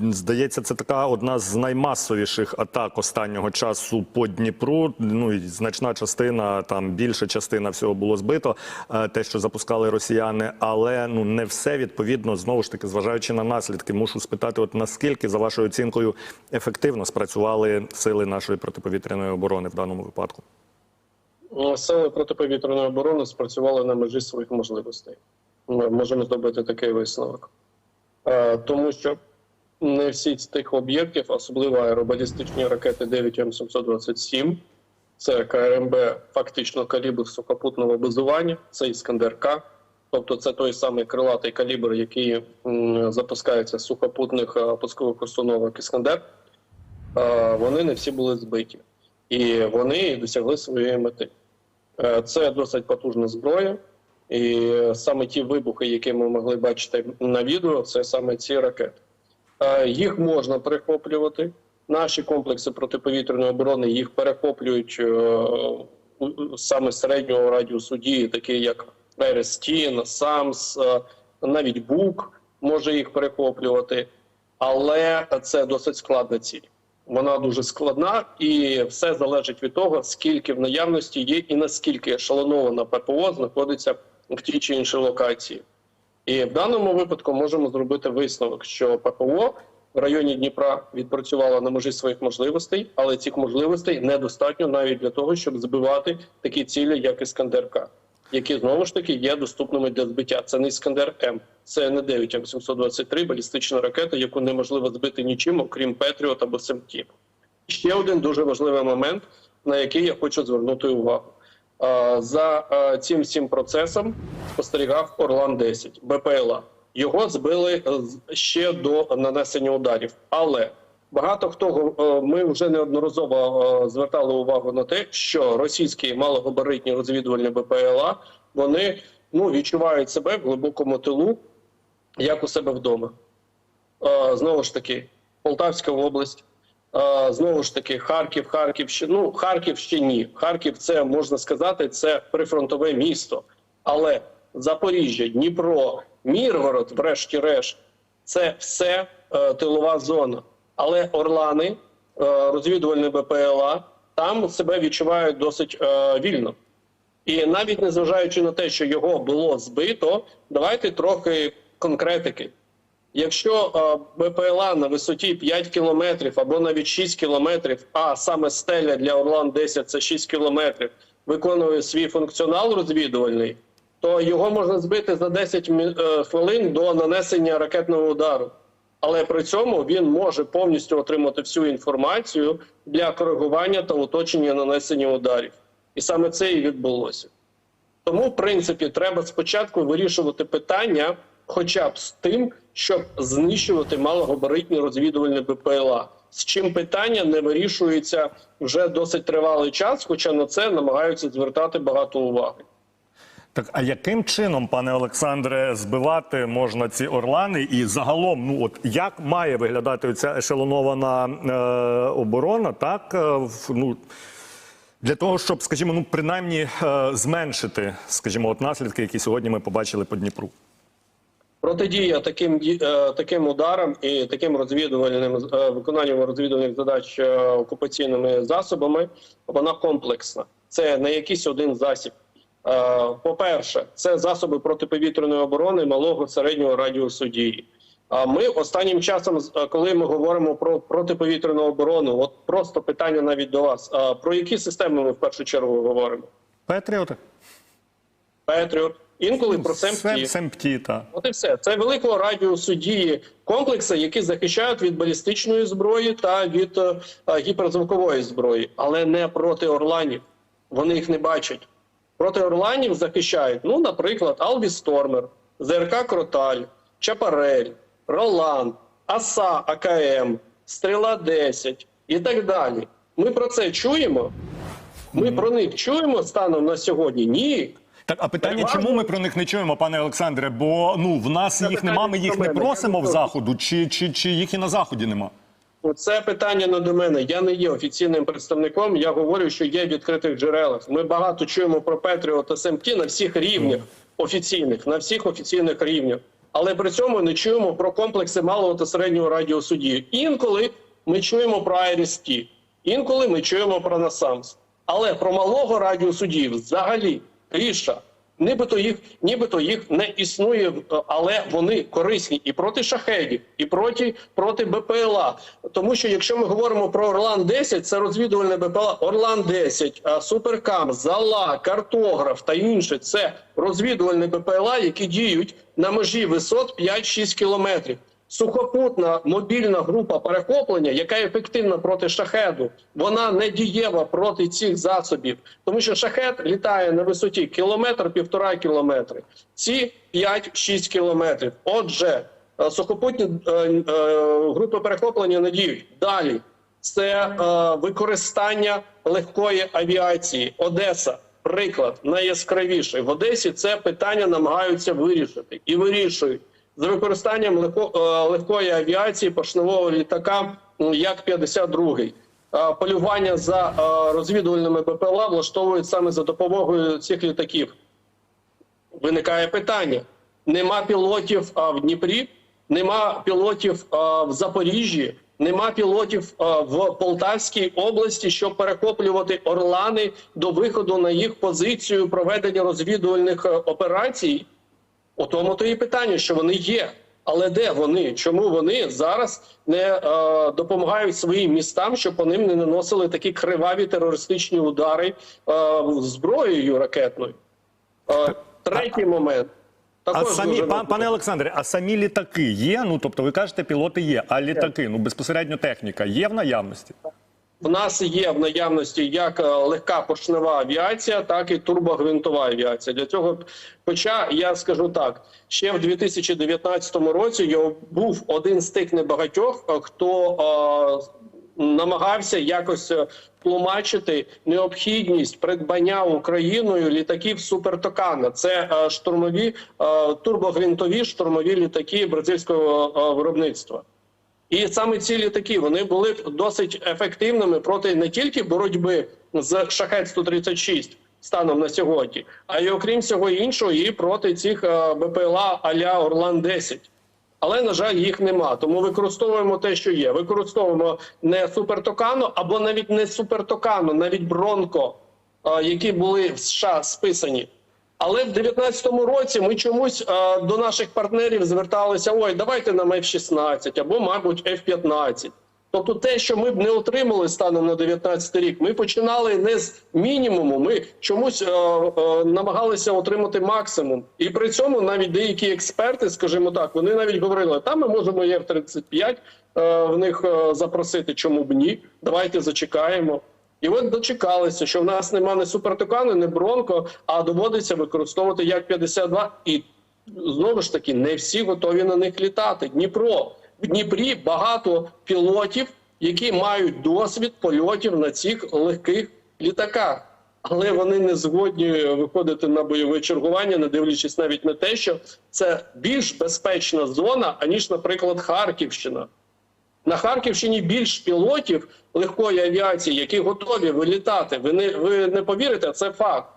здається, це така одна з наймасовіших атак останнього часу по Дніпру. Ну і значна частина, там більша частина всього було збито. е, Те, що запускали росіяни, але ну не все відповідно знову ж таки, зважаючи на наслідки, мушу спитати, от наскільки за вашою оцінкою ефективно спрацювали сили нашої протиповітряної оборони в даному випадку. Ну, Сили протиповітряної оборони спрацювали на межі своїх можливостей. Ми можемо зробити такий висновок. Е, Тому що не всі з тих об'єктів, особливо аеробалістичні ракети 9М727, це КРМБ фактично калібр сухопутного базування, це Іскандер-К. Тобто це той самий крилатий калібр, який м, запускається з сухопутних е, пускових установок Іскандер. Е, Вони не всі були збиті. І вони досягли своєї мети. Е, Це досить потужна зброя, і саме ті вибухи, які ми могли бачити на відео, це саме ці ракети. Е, Їх можна перехоплювати. Наші комплекси протиповітряної оборони їх перехоплюють е, саме середнього радіусу дії, такі як Ерестін, САМС, навіть БУК може їх перехоплювати, але це досить складна ціль. Вона дуже складна, і все залежить від того, скільки в наявності є, і наскільки ешелонована ППО знаходиться в тій чи іншій локації. І в даному випадку можемо зробити висновок, що ППО в районі Дніпра відпрацювала на межі своїх можливостей, але цих можливостей недостатньо навіть для того, щоб збивати такі цілі, як Іскандер-К, які знову ж таки є доступними для збиття. Це не Іскандер М, це не 9 М723 балістична ракета, яку неможливо збити нічим, окрім Петріот або СМТ. Ще один дуже важливий момент, на який я хочу звернути увагу. Е, За е, цим всім процесом спостерігав Орлан 10 БПЛА. Його збили е, ще до нанесення ударів. Але багато хто ми вже неодноразово звертали увагу на те, що російські малогабаритні розвідувальні БПЛА вони ну відчувають себе в глибокому тилу, як у себе вдома. Знову ж таки, Полтавська область. Знову ж таки, Харків, Харківщина. Ну, Харків ще ні. Харків, це можна сказати, це прифронтове місто. Але Запоріжжя, Дніпро, Міргород, врешті-решт, це все е, тилова зона. Але Орлани, е, розвідувальні БПЛА, там себе відчувають досить е, вільно. І навіть незважаючи на те, що його було збито, давайте трохи конкретики. Якщо е, БПЛА на висоті 5 кілометрів або навіть 6 кілометрів, а саме стеля для Орлан 10 це 6 кілометрів, виконує свій функціонал розвідувальний, то його можна збити за 10 е, хвилин до нанесення ракетного удару. Але при цьому він може повністю отримати всю інформацію для коригування та уточнення нанесення ударів. І саме це і відбулося. Тому, в принципі, треба спочатку вирішувати питання, хоча б з тим, щоб знищувати малогабаритні розвідувальні БПЛА. З чим питання не вирішується вже досить тривалий час, хоча на це намагаються звертати багато уваги. Так, а яким чином, пане Олександре, збивати можна ці орлани? І загалом, ну от як має виглядати ця ешелонована е, оборона, так е, в- ну для того, щоб, скажімо, ну принаймні е, зменшити, скажімо, от наслідки, які сьогодні ми побачили по Дніпру. Протидія таким е, таким ударам і таким розвідувальним е, виконанням розвідувальних задач е, окупаційними засобами, вона комплексна. Це не якийсь один засіб. По-перше, це засоби протиповітряної оборони малого середнього радіусу дії. А ми останнім часом, коли ми говоримо про протиповітряну оборону, от просто питання навіть до вас: про які системи ми в першу чергу говоримо? Петріоти? Петріот, інколи про СМТ. Семпті, та. От і все. Це великого радіусу дії комплекси, які захищають від балістичної зброї та від е, е, гіперзвукової зброї, але не проти орланів. Вони їх не бачать. Проти орланів захищають, ну, наприклад, Албі Стормер, ЗРК Кроталь, Чапарель, Ролан, АСА АКМ, Стріла 10 і так далі. Ми про це чуємо. Ми про них чуємо станом на сьогодні? Ні. Так, а питання, Переважно- чому ми про них не чуємо, пане Олександре? Бо ну в нас їх питання нема, ми їх до не мене. просимо в заходу, чи, чи, чи їх і на заході нема? Це питання не до мене. Я не є офіційним представником. Я говорю, що є в відкритих джерелах. Ми багато чуємо про Петріот та СМТ на всіх рівнях офіційних, на всіх офіційних рівнях. але при цьому не чуємо про комплекси малого та середнього радіусу дії. Інколи ми чуємо про IRIS-T, інколи ми чуємо про NASAMS. Але про малого радіусу дії взагалі тиша. Нібито їх, нібито їх не існує, е, але вони корисні і проти шахедів, і проти, проти БПЛА. Тому що якщо ми говоримо про Орлан 10 це розвідувальне БПЛА. Орлан 10 Суперкам, Зала, картограф та інше це розвідувальні БПЛА, які діють на межі висот 5-6 кілометрів. Сухопутна мобільна група перехоплення, яка ефективна проти шахеду, вона не дієва проти цих засобів, тому що шахет літає на висоті кілометр, півтора кілометри. Ці 5-6 кілометрів. Отже, е, сухопутні е, е, групи перехоплення не діють. Далі це е, використання легкої авіації. Одеса. Приклад найяскравіший в Одесі це питання намагаються вирішити і вирішують за використанням легко, е, легкої авіації поршневого літака як 52 Е, Полювання за е, розвідувальними БПЛА влаштовують саме за допомогою цих літаків. Виникає питання: нема пілотів в Дніпрі, нема пілотів в Запоріжжі, нема пілотів в Полтавській області, щоб перехоплювати орлани до виходу на їх позицію проведення розвідувальних операцій. У тому то і питання, що вони є. Але де вони? Чому вони зараз не е, допомагають своїм містам, щоб по ним не наносили такі криваві терористичні удари е, зброєю ракетною? Е, третій момент. А самі пан, пане Олександре, а самі літаки є? Ну тобто, ви кажете, пілоти є, а літаки, ну безпосередньо техніка є в наявності? В нас є в наявності як е, легка поршнева авіація, так і турбогвинтова авіація. Для цього, хоча я скажу так, ще в 2019 році я був один з тих небагатьох, е, хто е, намагався якось е, тлумачити необхідність придбання Україною літаків Супертокана. Це е, штурмові е, турбогвинтові штурмові літаки бразильського е, виробництва. І саме ці літаки вони були б досить ефективними проти не тільки боротьби з шахет 136 станом на сьогодні, а й окрім всього іншого, і проти цих е, БПЛА аля Орлан 10 але на жаль, їх нема. Тому використовуємо те, що є. Використовуємо не супертокано або навіть не супертокано, навіть бронко, е, які були в США списані. Але в 19-му році ми чомусь е, до наших партнерів зверталися: ой, давайте нам F-16 або, мабуть, F-15. Тобто, те, що ми б не отримали станом на 19 рік, ми починали не з мінімуму. Ми чомусь е, е, намагалися отримати максимум. І при цьому навіть деякі експерти, скажімо так, вони навіть говорили: там ми можемо F-35 е, в них е, запросити, чому б ні? Давайте зачекаємо. І от дочекалися, що в нас нема не супертокану, не бронко, а доводиться використовувати як 52 І знову ж таки, не всі готові на них літати. Дніпро в Дніпрі багато пілотів, які мають досвід польотів на цих легких літаках. Але вони не згодні виходити на бойове чергування, не дивлячись навіть на те, що це більш безпечна зона, аніж, наприклад, Харківщина. На Харківщині більш пілотів легкої авіації, які готові вилітати. Ви не ви не повірите, це факт.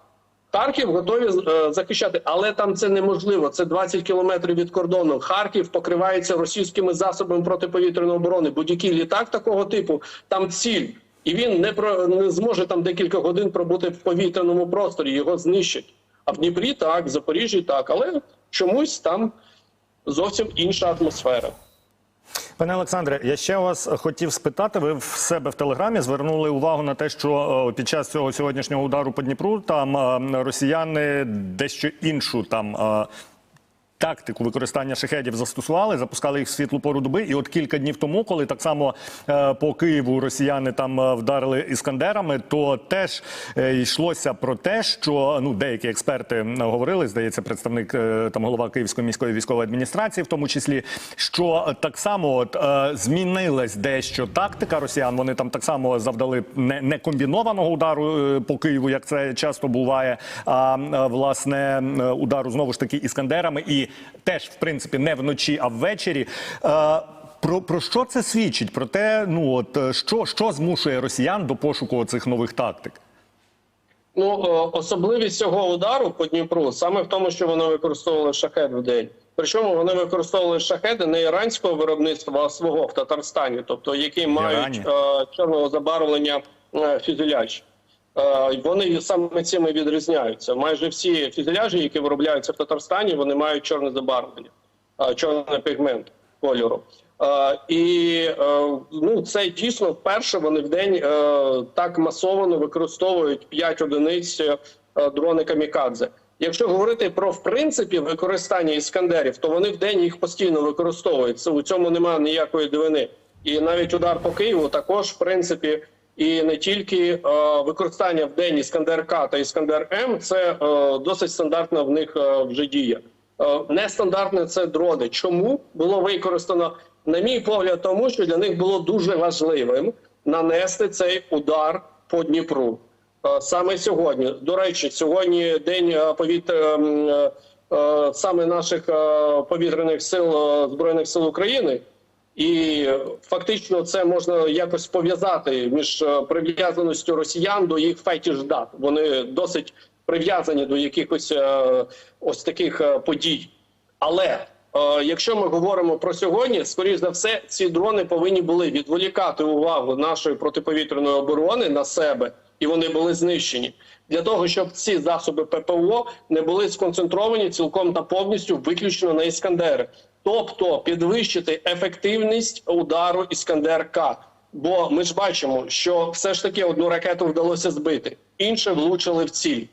Харків готові е, захищати, але там це неможливо. Це 20 кілометрів від кордону. Харків покривається російськими засобами протиповітряної оборони. Будь-який літак такого типу там ціль, і він не про не зможе там декілька годин пробути в повітряному просторі. Його знищать. А в Дніпрі так, в Запоріжжі так, але чомусь там зовсім інша атмосфера. Пане Олександре, я ще вас хотів спитати. Ви в себе в телеграмі звернули увагу на те, що е, під час цього сьогоднішнього удару по Дніпру там е, росіяни дещо іншу там. Тактику використання шахедів застосували, запускали їх в світлу пору доби. І от кілька днів тому, коли так само е, по Києву росіяни там е, вдарили іскандерами, то теж е, йшлося про те, що ну деякі експерти говорили, здається, представник там голова Київської міської військової адміністрації, в тому числі, що так само от змінилась дещо тактика росіян. Вони там так само завдали не, не комбінованого удару по Києву, як це часто буває, а власне удару знову ж таки іскандерами, і теж в принципі не вночі, а ввечері. Е, Про, про що це свідчить? Про те, ну от е, що, що змушує росіян до пошуку цих нових тактик? Ну, особливість цього удару по Дніпру саме в тому, що вони використовували шахет в день. Причому вони використовували шахеди не іранського виробництва, а свого в Татарстані, тобто які мають е, чорного забарвлення е, фюзеляж. Е, Вони саме цим і відрізняються. Майже всі фюзеляжі, які виробляються в Татарстані, вони мають чорне забарвлення, е, чорний пігмент кольору. Е, І ну, це дійсно вперше вони в день так масово використовують 5 одиниць дрони камікадзе. Якщо говорити про в принципі використання іскандерів, то вони в день їх постійно використовують. У цьому немає ніякої дивини. І навіть удар по Києву також в принципі. І не тільки е, використання в день Іскандер К та Іскандер М, це е, досить стандартна в них е, вже дія. Нестандартне це дрони. Чому було використано, на мій погляд, тому що для них було дуже важливим нанести цей удар по Дніпру. Саме сьогодні. До речі, сьогодні день повітря саме наших повітряних сил збройних сил України. І фактично це можна якось пов'язати між е, прив'язаністю росіян до їх фетіш-дат. Вони досить прив'язані до якихось е, ось таких е, подій. Але якщо ми говоримо про сьогодні, скоріш за все, ці дрони повинні були відволікати увагу нашої протиповітряної оборони на себе, і вони були знищені для того, щоб ці засоби ППО не були сконцентровані цілком та повністю виключно на іскандери, тобто підвищити ефективність удару іскандер К. Бо ми ж бачимо, що все ж таки одну ракету вдалося збити, інше влучили в ціль.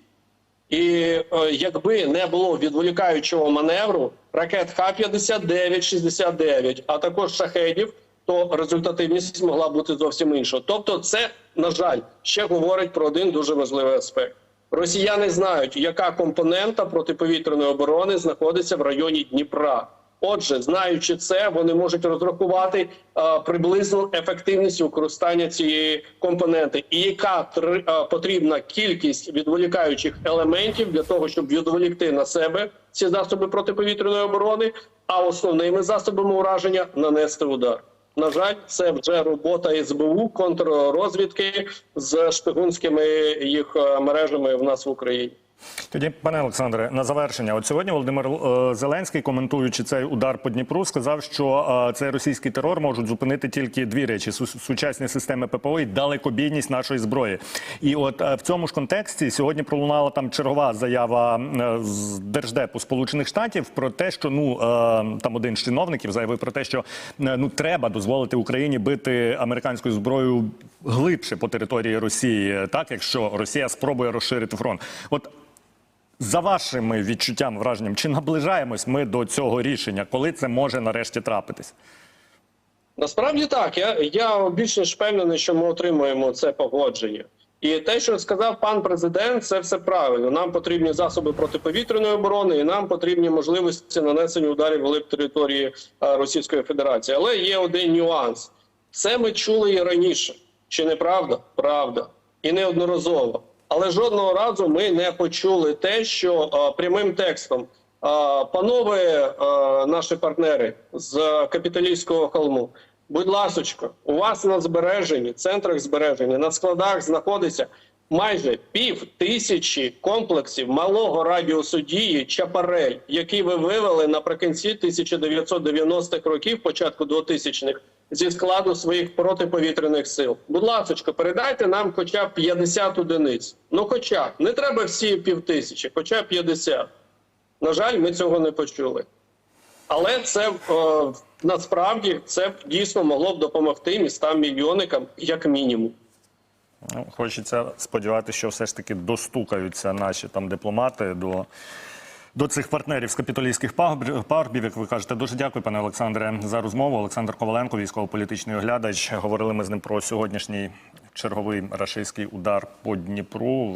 І е, якби не було відволікаючого маневру ракет Х-59-69, а також шахедів, то результативність могла бути зовсім іншою. Тобто, це на жаль ще говорить про один дуже важливий аспект. Росіяни знають, яка компонента протиповітряної оборони знаходиться в районі Дніпра. Отже, знаючи це, вони можуть розрахувати е, приблизну ефективність використання цієї компоненти, і яка тр- е, потрібна кількість відволікаючих елементів для того, щоб відволікти на себе ці засоби протиповітряної оборони, а основними засобами ураження нанести удар. На жаль, це вже робота СБУ контррозвідки з шпигунськими їх е, мережами в нас в Україні. Тоді, пане Олександре, на завершення, от сьогодні Володимир е, Зеленський, коментуючи цей удар по Дніпру, сказав, що е, цей російський терор можуть зупинити тільки дві речі: сучасні системи ППО і далекобійність нашої зброї. І от е, в цьому ж контексті сьогодні пролунала там чергова заява з держдепу Сполучених Штатів про те, що ну там один з чиновників заявив про те, що ну треба дозволити Україні бити американською зброєю глибше по території Росії, так якщо Росія спробує розширити фронт. От за вашими відчуттями, враженням, чи наближаємось ми до цього рішення, коли це може нарешті трапитись? Насправді так. Я, я більш ніж впевнений, що ми отримуємо це погодження. І те, що сказав пан президент, це все правильно. Нам потрібні засоби протиповітряної оборони, і нам потрібні можливості нанесення ударів глиб території е, Російської Федерації. Але є один нюанс: це ми чули і раніше. Чи не правда? Правда. І неодноразово. Але жодного разу ми не почули те, що е, прямим текстом е, панове е, наші партнери з капіталійського холму. Будь ласочка, у вас на збереженні, центрах збереження, на складах знаходиться майже пів тисячі комплексів малого радіусу дії Чапарель, які ви вивели наприкінці 1990-х років, початку 2000-х, зі складу своїх протиповітряних сил. Будь ласочка, передайте нам хоча б 50 одиниць. Ну, хоча не треба всі пів тисячі, хоча б 50. На жаль, ми цього не почули. Але це е, насправді це дійсно могло б допомогти містам мільйонникам як мінімум. Ну, хочеться сподіватися, що все ж таки достукаються наші там дипломати до, до цих партнерів з капітолійських пагорбів, як ви кажете. Дуже дякую, пане Олександре, за розмову. Олександр Коваленко, військово-політичний оглядач. Говорили ми з ним про сьогоднішній черговий рашистський удар по Дніпру.